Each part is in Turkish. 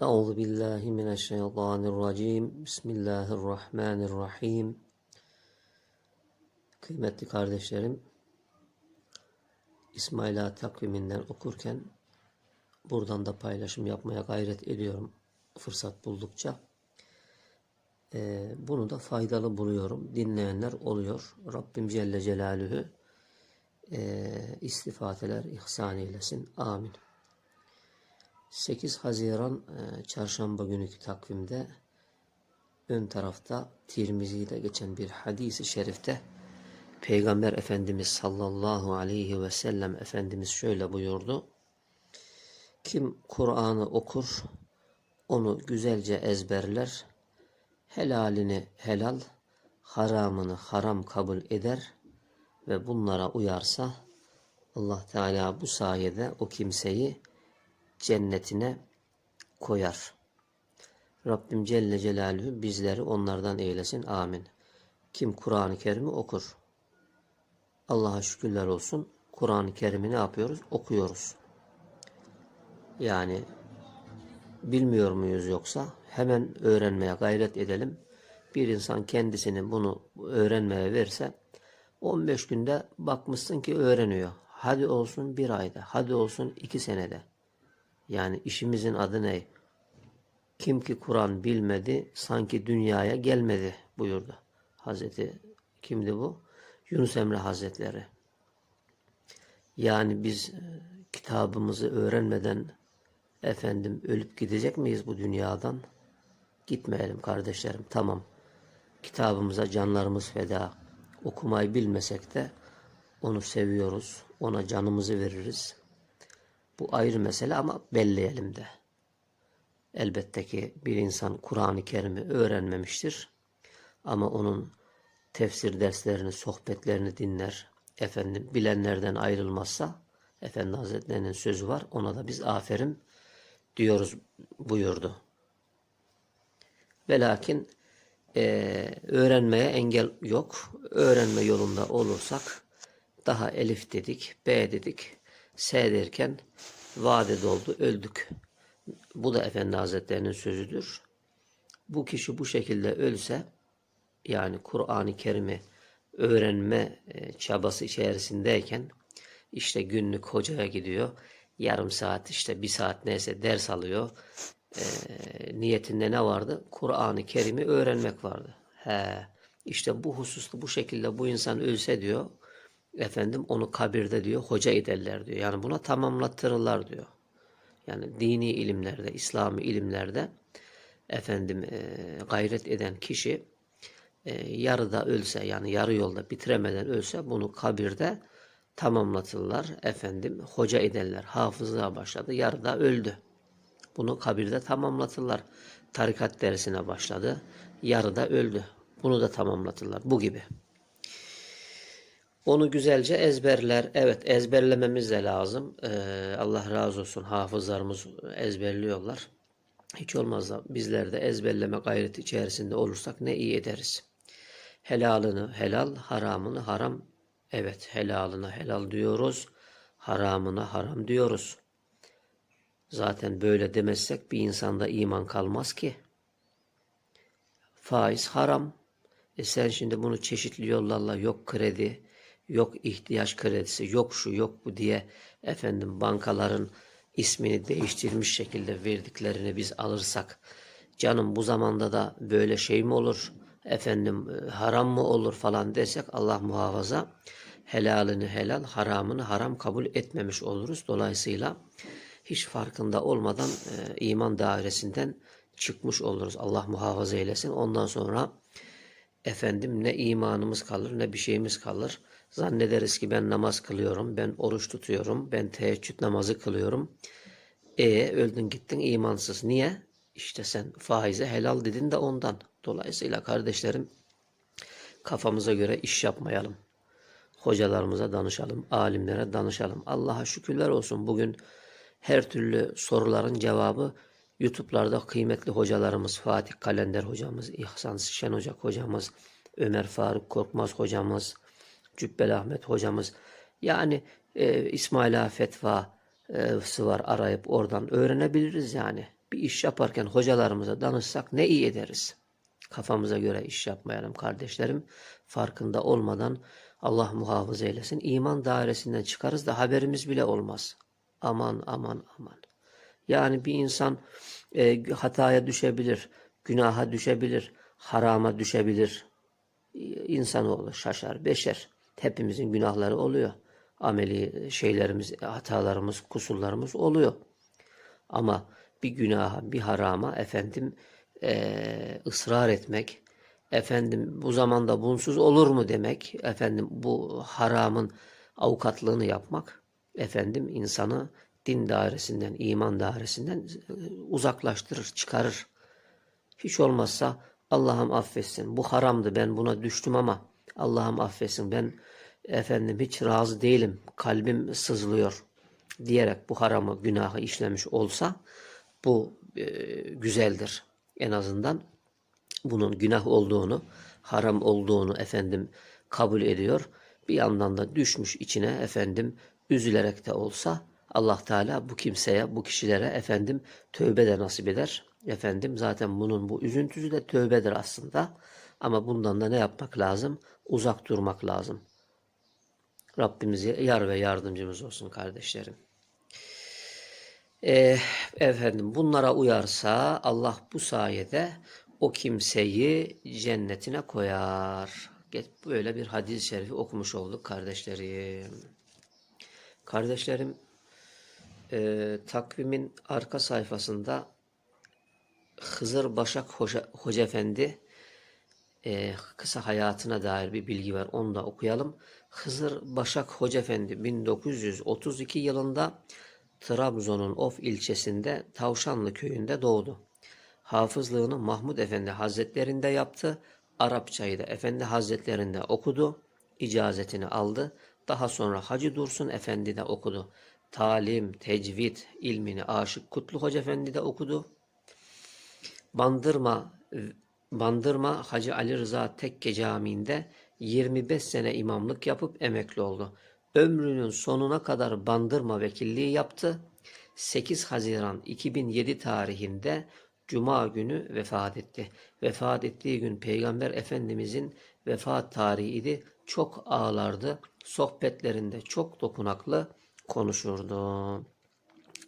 Euzu billahi mineşşeytanirracim. Bismillahirrahmanirrahim. Kıymetli kardeşlerim, İsmail Ağa takviminden okurken buradan da paylaşım yapmaya gayret ediyorum fırsat buldukça. Ee, bunu da faydalı buluyorum. Dinleyenler oluyor. Rabbim Celle Celaluhu e, istifadeler ihsan eylesin. Amin. 8 Haziran e, çarşamba günkü takvimde ön tarafta Tirmizi'de geçen bir hadisi şerifte Peygamber Efendimiz sallallahu aleyhi ve sellem Efendimiz şöyle buyurdu. Kim Kur'an'ı okur, onu güzelce ezberler, helalini helal, haramını haram kabul eder ve bunlara uyarsa Allah Teala bu sayede o kimseyi cennetine koyar. Rabbim Celle Celaluhu bizleri onlardan eylesin. Amin. Kim Kur'an-ı Kerim'i okur. Allah'a şükürler olsun. Kur'an-ı Kerim'i ne yapıyoruz? Okuyoruz. Yani bilmiyor muyuz yoksa hemen öğrenmeye gayret edelim. Bir insan kendisini bunu öğrenmeye verse 15 günde bakmışsın ki öğreniyor. Hadi olsun bir ayda, hadi olsun iki senede. Yani işimizin adı ne? Kim ki Kur'an bilmedi sanki dünyaya gelmedi buyurdu. Hazreti kimdi bu? Yunus Emre Hazretleri. Yani biz e, kitabımızı öğrenmeden efendim ölüp gidecek miyiz bu dünyadan? Gitmeyelim kardeşlerim. Tamam. Kitabımıza canlarımız feda. Okumayı bilmesek de onu seviyoruz. Ona canımızı veririz. Bu ayrı mesele ama belleyelim de. Elbette ki bir insan Kur'an-ı Kerim'i öğrenmemiştir. Ama onun tefsir derslerini, sohbetlerini dinler. Efendim bilenlerden ayrılmazsa Efendi Hazretlerinin sözü var. Ona da biz aferin diyoruz buyurdu. Ve lakin e, öğrenmeye engel yok. Öğrenme yolunda olursak daha elif dedik, B dedik, S derken vade doldu, öldük. Bu da Efendi Hazretlerinin sözüdür. Bu kişi bu şekilde ölse yani Kur'an-ı Kerim'i öğrenme e, çabası içerisindeyken işte günlük hocaya gidiyor. Yarım saat işte bir saat neyse ders alıyor. E, niyetinde ne vardı? Kur'an-ı Kerim'i öğrenmek vardı. He, işte bu hususta bu şekilde bu insan ölse diyor efendim onu kabirde diyor hoca ederler diyor. Yani buna tamamlattırırlar diyor. Yani dini ilimlerde, İslami ilimlerde efendim e, gayret eden kişi e, yarıda ölse yani yarı yolda bitiremeden ölse bunu kabirde tamamlatırlar. Efendim hoca ederler. Hafızlığa başladı. Yarıda öldü. Bunu kabirde tamamlatırlar. Tarikat dersine başladı. Yarıda öldü. Bunu da tamamlatırlar. Bu gibi. Onu güzelce ezberler. Evet ezberlememiz de lazım. Ee, Allah razı olsun hafızlarımız ezberliyorlar. Hiç olmazsa bizler de ezberleme gayreti içerisinde olursak ne iyi ederiz. Helalını helal, haramını haram. Evet helalına helal diyoruz. Haramına haram diyoruz. Zaten böyle demezsek bir insanda iman kalmaz ki. Faiz haram. E sen şimdi bunu çeşitli yollarla yok kredi, yok ihtiyaç kredisi, yok şu yok bu diye efendim bankaların ismini değiştirmiş şekilde verdiklerini biz alırsak canım bu zamanda da böyle şey mi olur efendim e, haram mı olur falan desek Allah muhafaza helalini helal haramını haram kabul etmemiş oluruz. Dolayısıyla hiç farkında olmadan e, iman dairesinden çıkmış oluruz. Allah muhafaza eylesin. Ondan sonra efendim ne imanımız kalır ne bir şeyimiz kalır. Zannederiz ki ben namaz kılıyorum, ben oruç tutuyorum, ben teheccüd namazı kılıyorum. E öldün gittin imansız. Niye? İşte sen faize helal dedin de ondan. Dolayısıyla kardeşlerim kafamıza göre iş yapmayalım. Hocalarımıza danışalım, alimlere danışalım. Allah'a şükürler olsun bugün her türlü soruların cevabı YouTube'larda kıymetli hocalarımız, Fatih Kalender hocamız, İhsan Şen Ocak hocamız, Ömer Faruk Korkmaz hocamız, Cübbeli Ahmet hocamız. Yani e, İsmaila fetvası var arayıp oradan öğrenebiliriz yani. bir iş yaparken hocalarımıza danışsak ne iyi ederiz. Kafamıza göre iş yapmayalım kardeşlerim. Farkında olmadan Allah muhafaza eylesin. İman dairesinden çıkarız da haberimiz bile olmaz. Aman aman aman. Yani bir insan e, hataya düşebilir, günaha düşebilir, harama düşebilir. İnsanoğlu şaşar, beşer. Hepimizin günahları oluyor. Ameli şeylerimiz, hatalarımız, kusurlarımız oluyor. Ama bir günaha, bir harama efendim eee, ısrar etmek, efendim bu zamanda bunsuz olur mu demek, efendim bu haramın avukatlığını yapmak, efendim insanı din dairesinden, iman dairesinden e, uzaklaştırır, çıkarır. Hiç olmazsa Allah'ım affetsin. Bu haramdı ben buna düştüm ama Allah'ım affetsin. Ben efendim hiç razı değilim. Kalbim sızlıyor diyerek bu haramı, günahı işlemiş olsa bu e, güzeldir. En azından bunun günah olduğunu, haram olduğunu efendim kabul ediyor. Bir yandan da düşmüş içine efendim üzülerek de olsa Allah Teala bu kimseye, bu kişilere efendim tövbe de nasip eder. Efendim zaten bunun bu üzüntüsü de tövbedir aslında. Ama bundan da ne yapmak lazım? Uzak durmak lazım. Rabbimiz yar ve yardımcımız olsun kardeşlerim. Eh, efendim bunlara uyarsa Allah bu sayede o kimseyi cennetine koyar. Böyle bir hadis-i şerifi okumuş olduk kardeşlerim. Kardeşlerim e, takvimin arka sayfasında Hızır Başak Hoca, Hoca Efendi e, kısa hayatına dair bir bilgi var. Onu da okuyalım. Hızır Başak Hoca Efendi 1932 yılında Trabzon'un Of ilçesinde Tavşanlı köyünde doğdu. Hafızlığını Mahmud Efendi Hazretlerinde yaptı. Arapçayı da Efendi Hazretlerinde okudu. İcazetini aldı. Daha sonra Hacı Dursun Efendi de okudu. Talim, tecvid ilmini Aşık Kutlu Hoca Efendi de okudu. Bandırma Bandırma Hacı Ali Rıza Tekke Camii'nde 25 sene imamlık yapıp emekli oldu. Ömrünün sonuna kadar Bandırma vekilliği yaptı. 8 Haziran 2007 tarihinde Cuma günü vefat etti. Vefat ettiği gün Peygamber Efendimizin vefat tarihiydi. Çok ağlardı. Sohbetlerinde çok dokunaklı konuşurdu.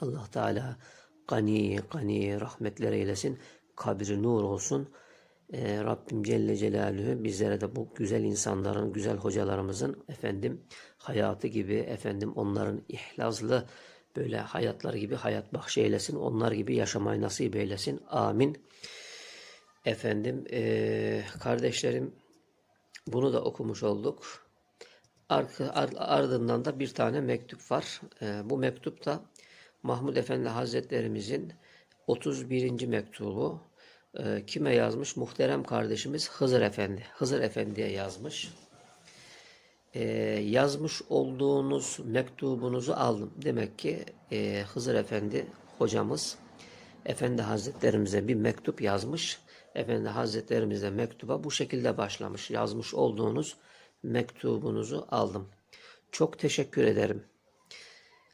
Allah Teala gani gani rahmetler eylesin. Kabri nur olsun. Ee, Rabbim Celle Celaluhu bizlere de bu güzel insanların, güzel hocalarımızın efendim hayatı gibi efendim onların ihlaslı böyle hayatları gibi hayat bahşeylesin. Onlar gibi yaşamayı nasip eylesin. Amin. Efendim eee, kardeşlerim bunu da okumuş olduk. Arka, ar- ardından da bir tane mektup var. Eee, bu mektupta Mahmud Efendi Hazretlerimizin 31. mektubu. Eee, kime yazmış? Muhterem kardeşimiz Hızır Efendi. Hızır Efendi'ye yazmış. Eee, yazmış olduğunuz mektubunuzu aldım. Demek ki eee, Hızır Efendi hocamız Efendi Hazretlerimize bir mektup yazmış. Efendi Hazretlerimiz de mektuba bu şekilde başlamış. Yazmış olduğunuz mektubunuzu aldım. Çok teşekkür ederim.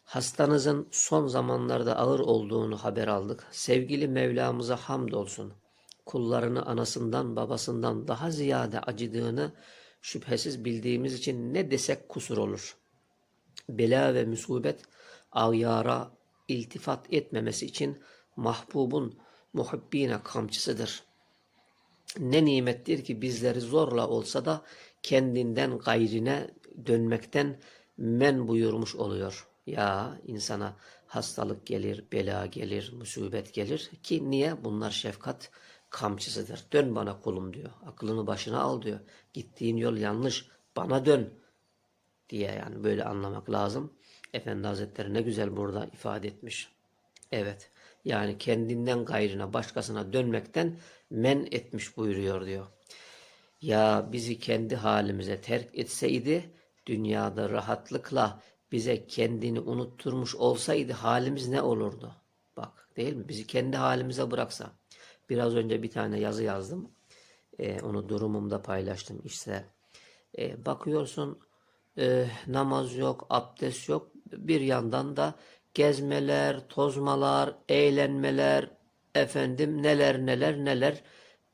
Hastanızın son zamanlarda ağır olduğunu haber aldık. Sevgili Mevlamıza hamdolsun. Kullarını anasından babasından daha ziyade acıdığını şüphesiz bildiğimiz için ne desek kusur olur. Bela ve musibet avyara iltifat etmemesi için mahbubun muhibbine kamçısıdır. Ne nimettir ki bizleri zorla olsa da kendinden gayrine dönmekten men buyurmuş oluyor. Ya insana hastalık gelir, bela gelir, musibet gelir ki niye? Bunlar şefkat kamçısıdır. Dön bana kulum diyor. Aklını başına al diyor. Gittiğin yol yanlış. Bana dön diye yani böyle anlamak lazım. Efendi Hazretleri ne güzel burada ifade etmiş. Evet. Yani kendinden gayrına başkasına dönmekten men etmiş buyuruyor diyor. Ya bizi kendi halimize terk etseydi dünyada rahatlıkla bize kendini unutturmuş olsaydı halimiz ne olurdu? Bak değil mi? Bizi kendi halimize bıraksa. Biraz önce bir tane yazı yazdım. Ee, onu durumumda paylaştım. İşte e, bakıyorsun e, namaz yok, abdest yok. Bir yandan da gezmeler, tozmalar, eğlenmeler, efendim neler neler neler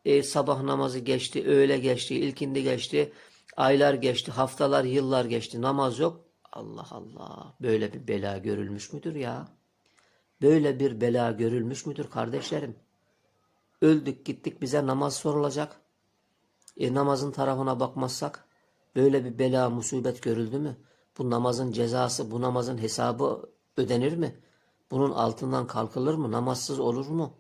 E, sabah namazı geçti, öğle geçti, ilkindi geçti, aylar geçti, haftalar, yıllar geçti, namaz yok. Allah Allah, böyle bir bela görülmüş müdür ya? Böyle bir bela görülmüş müdür kardeşlerim? Öldük gittik bize namaz sorulacak. E, namazın tarafına bakmazsak böyle bir bela musibet görüldü mü? Bu namazın cezası, bu namazın hesabı ödenir mi? Bunun altından kalkılır mı? Namazsız olur mu?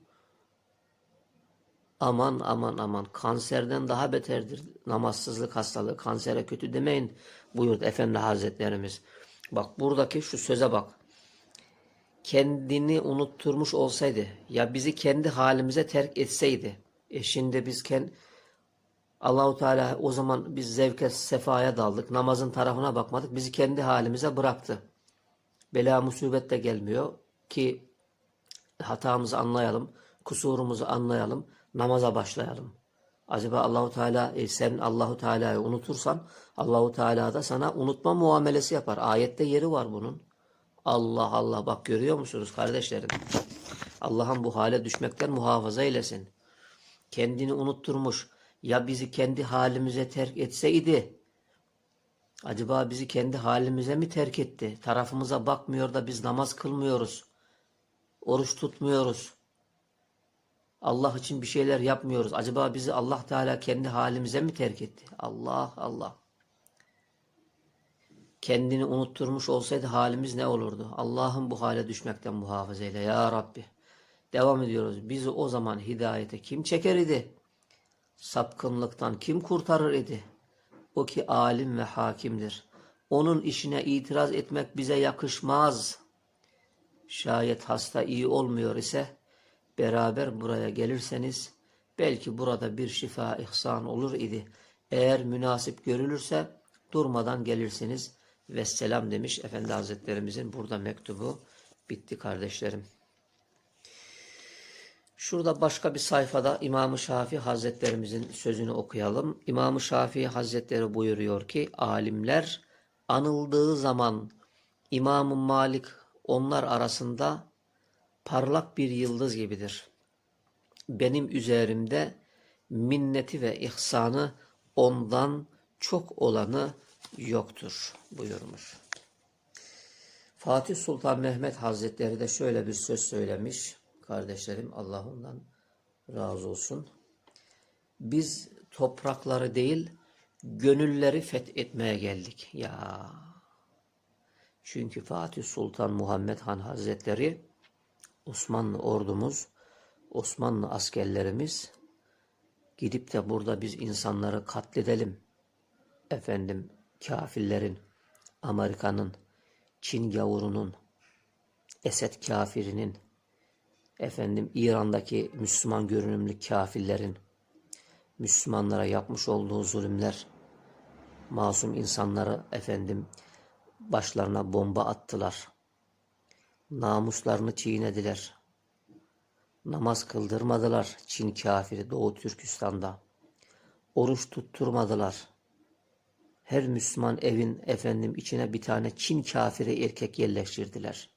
Aman aman aman kanserden daha beterdir namazsızlık hastalığı. Kansere kötü demeyin buyurdu Efendi Hazretlerimiz. Bak buradaki şu söze bak. Kendini unutturmuş olsaydı ya bizi kendi halimize terk etseydi. E şimdi biz kendi Allahu Teala o zaman biz zevke sefaya daldık. Namazın tarafına bakmadık. Bizi kendi halimize bıraktı. Bela musibet de gelmiyor ki hatamızı anlayalım, kusurumuzu anlayalım, namaza başlayalım. Acaba Allahu Teala e, sen Allahu Teala'yı unutursan Allahu Teala da sana unutma muamelesi yapar. Ayette yeri var bunun. Allah Allah bak görüyor musunuz kardeşlerim? Allah'ın bu hale düşmekten muhafaza eylesin. Kendini unutturmuş. Ya bizi kendi halimize terk etseydi Acaba bizi kendi halimize mi terk etti? Tarafımıza bakmıyor da biz namaz kılmıyoruz. Oruç tutmuyoruz. Allah için bir şeyler yapmıyoruz. Acaba bizi Allah Teala kendi halimize mi terk etti? Allah Allah. Kendini unutturmuş olsaydı halimiz ne olurdu? Allah'ın bu hale düşmekten muhafaza eyle ya Rabbi. Devam ediyoruz. Bizi o zaman hidayete kim çeker idi? Sapkınlıktan kim kurtarır idi? O ki alim ve hakimdir. Onun işine itiraz etmek bize yakışmaz. Şayet hasta iyi olmuyor ise beraber buraya gelirseniz belki burada bir şifa ihsan olur idi. Eğer münasip görülürse durmadan gelirsiniz. Vesselam demiş Efendi Hazretlerimizin burada mektubu bitti kardeşlerim. Şurada başka bir sayfada İmam-ı Şafii Hazretlerimizin sözünü okuyalım. İmam-ı Şafii Hazretleri buyuruyor ki alimler anıldığı zaman İmam-ı Malik onlar arasında parlak bir yıldız gibidir. Benim üzerimde minneti ve ihsanı ondan çok olanı yoktur buyurmuş. Fatih Sultan Mehmet Hazretleri de şöyle bir söz söylemiş. Kardeşlerim Allah ondan razı olsun. Biz toprakları değil gönülleri fethetmeye geldik. Ya çünkü Fatih Sultan Muhammed Han Hazretleri Osmanlı ordumuz, Osmanlı askerlerimiz gidip de burada biz insanları katledelim. Efendim kafirlerin, Amerika'nın, Çin gavurunun, Esed kafirinin, efendim İran'daki Müslüman görünümlü kafirlerin Müslümanlara yapmış olduğu zulümler, masum insanları efendim başlarına bomba attılar. Namuslarını çiğnediler. Namaz kıldırmadılar Çin kafiri Doğu Türkistan'da. Oruç tutturmadılar. Her Müslüman evin efendim içine bir tane Çin kafiri erkek yerleştirdiler.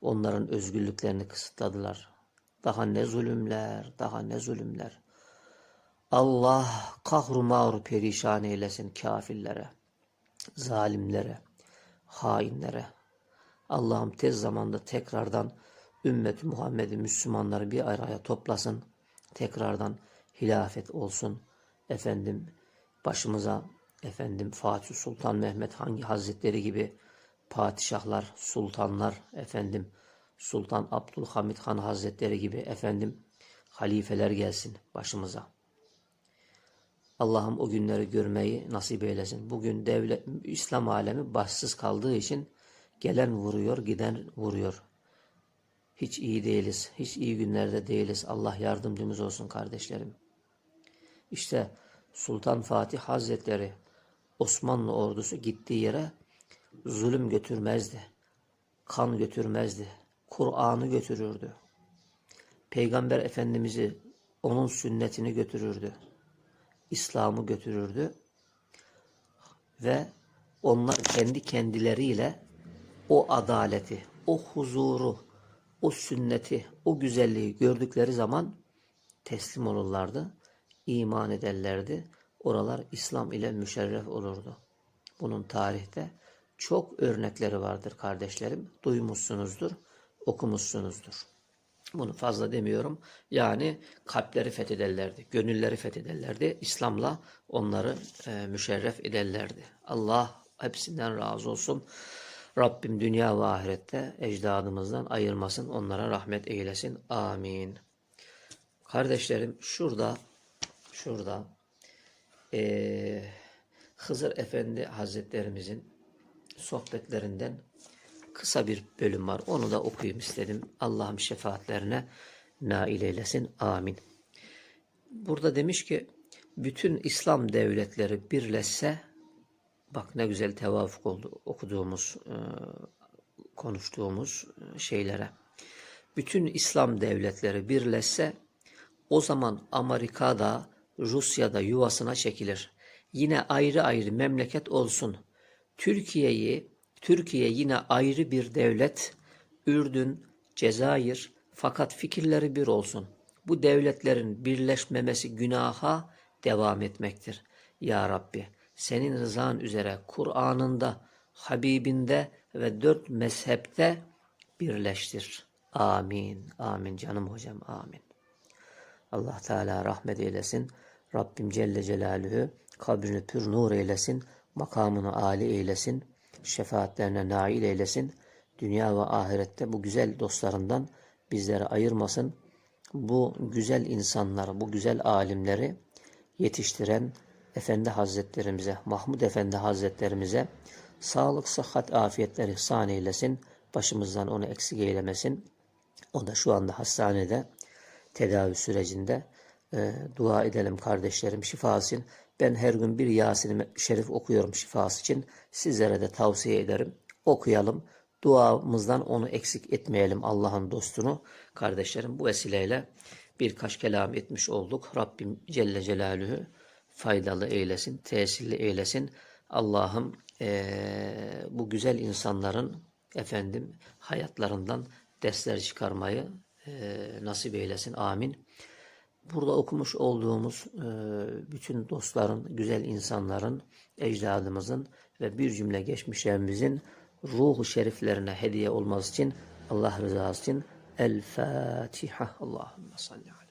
Onların özgürlüklerini kısıtladılar. Daha ne zulümler, daha ne zulümler. Allah kahru mağru perişan eylesin kafirlere, zalimlere, hainlere. Allah'ım tez zamanda tekrardan ümmet Muhammed'i Müslümanları bir araya toplasın. Tekrardan hilafet olsun. Efendim başımıza efendim Fatih Sultan Mehmet hangi hazretleri gibi padişahlar, sultanlar, efendim Sultan Abdülhamit Han Hazretleri gibi efendim halifeler gelsin başımıza. Allah'ım o günleri görmeyi nasip eylesin. Bugün devlet, İslam alemi başsız kaldığı için gelen vuruyor, giden vuruyor. Hiç iyi değiliz. Hiç iyi günlerde değiliz. Allah yardımcımız olsun kardeşlerim. İşte Sultan Fatih Hazretleri Osmanlı ordusu gittiği yere zulüm götürmezdi. Kan götürmezdi. Kur'an'ı götürürdü. Peygamber Efendimiz'i onun sünnetini götürürdü. İslam'ı götürürdü. Ve onlar kendi kendileriyle o adaleti, o huzuru, o sünneti, o güzelliği gördükleri zaman teslim olurlardı, iman ederlerdi. Oralar İslam ile müşerref olurdu. Bunun tarihte çok örnekleri vardır kardeşlerim. Duymuşsunuzdur, okumuşsunuzdur. Bunu fazla demiyorum. Yani kalpleri fethederlerdi, gönülleri fethederlerdi. İslam'la onları e, müşerref ederlerdi. Allah hepsinden razı olsun. Rabbim dünya ve ahirette ecdadımızdan ayırmasın. Onlara rahmet eylesin. Amin. Kardeşlerim şurada şurada eee Hızır Efendi Hazretlerimizin sohbetlerinden kısa bir bölüm var. Onu da okuyayım istedim. Allah'ım şefaatlerine nail eylesin. Amin. Burada demiş ki bütün İslam devletleri birleşse bak ne güzel tevafuk oldu okuduğumuz, e, konuştuğumuz e, şeylere. Bütün İslam devletleri birleşse o zaman Amerika'da, Rusya'da yuvasına çekilir. Yine ayrı ayrı memleket olsun. Türkiye'yi, Türkiye yine ayrı bir devlet, Ürdün, Cezayir fakat fikirleri bir olsun. Bu devletlerin birleşmemesi günaha devam etmektir. Ya Rabbi senin rızan üzere Kur'an'ında, Habibinde ve dört mezhepte birleştir. Amin. Amin canım hocam. Amin. Allah Teala rahmet eylesin. Rabbim Celle Celaluhu kabrini pür nur eylesin. Makamını âli eylesin. Şefaatlerine nail eylesin. Dünya ve ahirette bu güzel dostlarından bizleri ayırmasın. Bu güzel insanları, bu güzel alimleri yetiştiren Efendi Hazretlerimize, Mahmud Efendi Hazretlerimize sağlık, sıhhat, afiyetler ihsan eylesin. Başımızdan onu eksik eylemesin. O da şu anda hastanede tedavi sürecinde e, dua edelim kardeşlerim şifası için. Ben her gün bir Yasin-i Şerif okuyorum şifası için. Sizlere de tavsiye ederim. Okuyalım. Duamızdan onu eksik etmeyelim Allah'ın dostunu. Kardeşlerim bu vesileyle birkaç kelam etmiş olduk. Rabbim Celle Celaluhu faydalı eylesin, tesirli eylesin. Allah'ım eee, bu güzel insanların efendim hayatlarından dersler çıkarmayı eee, nasip eylesin. Amin. Burada okumuş olduğumuz eee, bütün dostların, güzel insanların, ecdadımızın ve bir cümle geçmişlerimizin ruhu şeriflerine hediye olması için Allah rızası için El Fatiha. Allahümme salli.